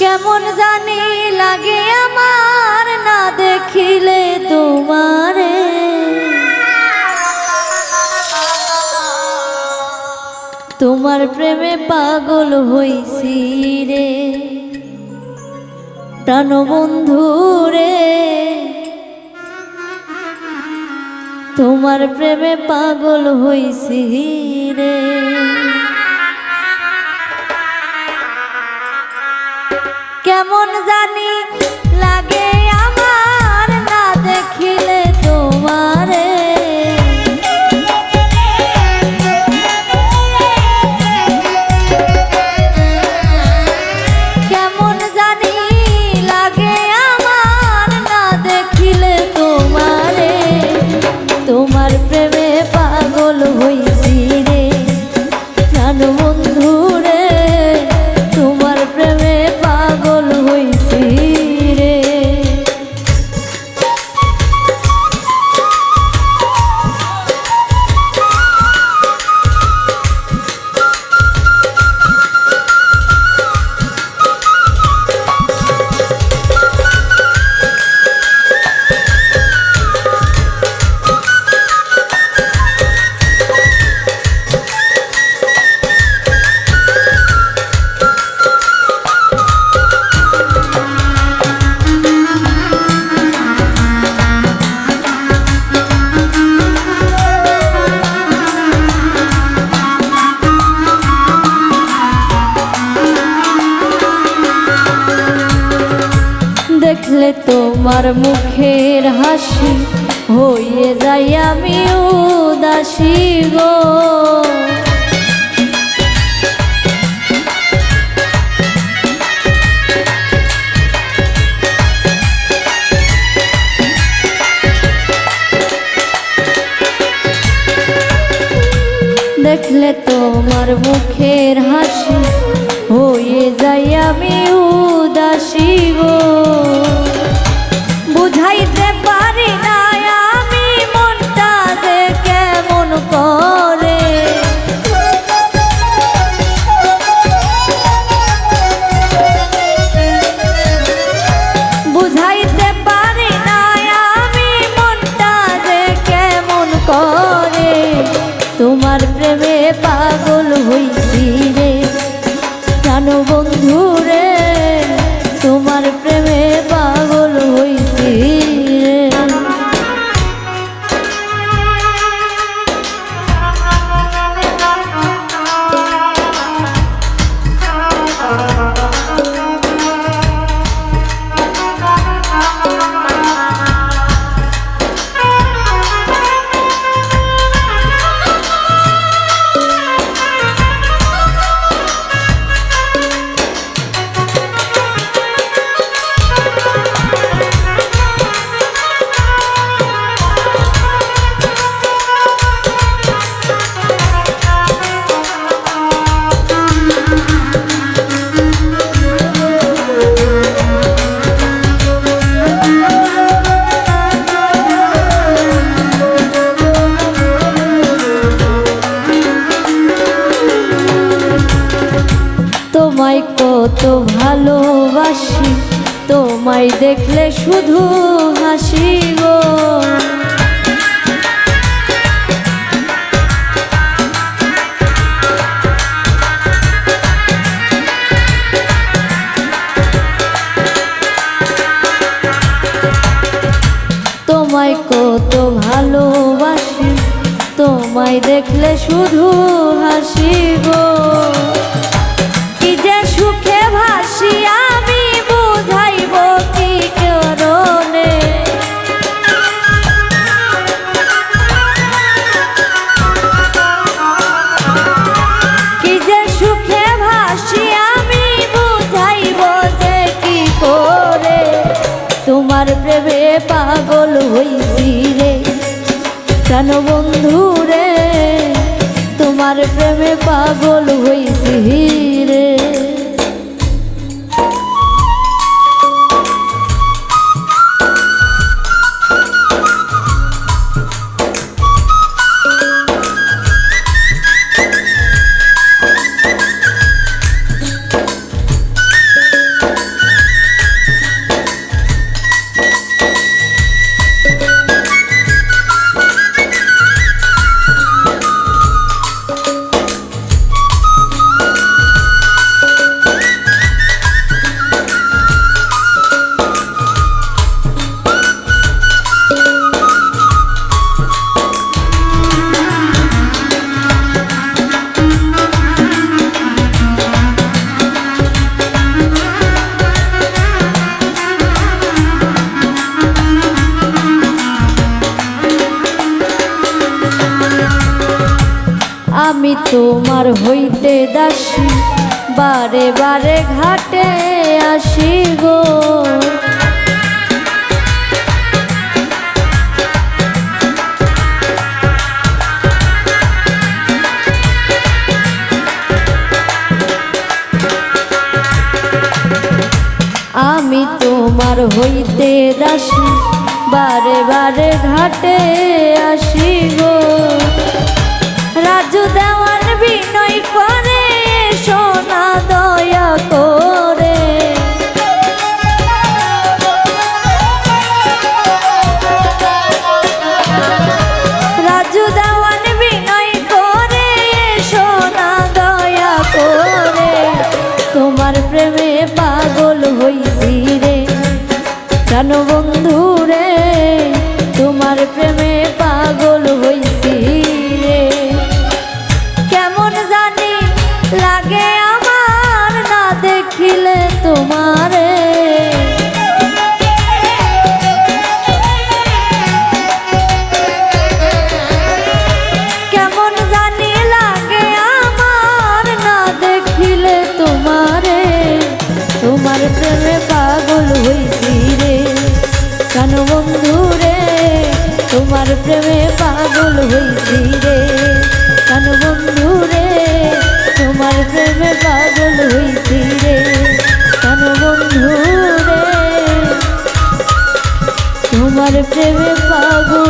কেমন জানি লাগে আমার, না দেখিলে তোমারে। তোমার প্রেমে পাগল হইছি রে প্রাণবন্ধু রে তোমার প্রেমে পাগল হইছি রে। কেমন জানি তোমার মুখের হাসি, হয়ে যাই আমি উদাসী গো। দেখলে তোমার মুখের হাসি, হয়ে যাই আমি উদাসী গো। কত ভালোবাসি তোমায় দেখলে শুধু হাসি গো। তোমায় কত ভালোবাসি তোমায় দেখলে শুধু হাসি পাগল হইছি রে। প্রাণ তোমার হইতে দাসী, বারে বারে ঘাটে আসি গো। আমি তোমার হইতে দাসী, বারে বারে ঘাটে আসি গো। রাজু দেওয়ান বিনয় করে, সোনা দয়া করে। রাজু দেওয়ান বিনয় করে, সোনা দয়া করে। তোমার প্রেমে পাগল হইছি রে কেন প্রেমে পাগল